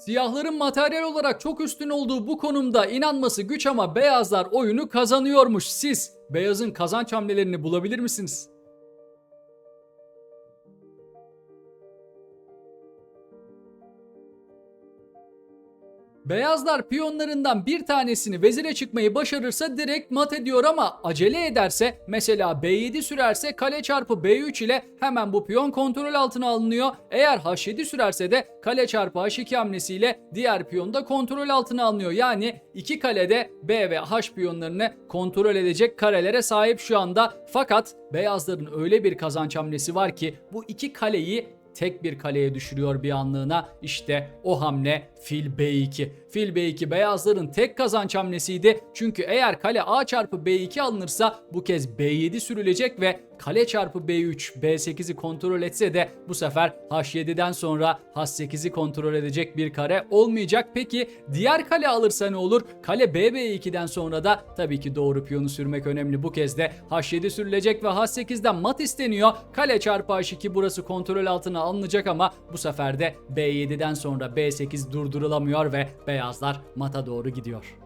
Siyahların materyal olarak çok üstün olduğu bu konumda inanması güç ama beyazlar oyunu kazanıyormuş. Siz beyazın kazanç hamlelerini bulabilir misiniz? Beyazlar piyonlarından bir tanesini vezire çıkmayı başarırsa direkt mat ediyor ama acele ederse mesela B7 sürerse kale çarpı B3 ile hemen bu piyon kontrol altına alınıyor. Eğer H7 sürerse de kale çarpı H2 hamlesiyle diğer piyon da kontrol altına alınıyor. Yani iki kalede B ve H piyonlarını kontrol edecek karelere sahip şu anda. Fakat beyazların öyle bir kazanç hamlesi var ki bu iki kaleyi tek bir kaleye düşürüyor bir anlığına. İşte o hamle fil B2. Fil B2 beyazların tek kazanç hamlesiydi. Çünkü eğer kale A çarpı B2 alınırsa bu kez B7 sürülecek ve kale çarpı B3 B8'i kontrol etse de bu sefer H7'den sonra H8'i kontrol edecek bir kare olmayacak. Peki diğer kale alırsa ne olur? Kale BB2'den sonra da tabii ki doğru piyonu sürmek önemli. Bu kez de H7 sürülecek ve H8'den mat isteniyor. Kale çarpı H2 burası kontrol altına alınacak ama bu sefer de B7'den sonra B8 durdurulamıyor ve beyazlar mata doğru gidiyor.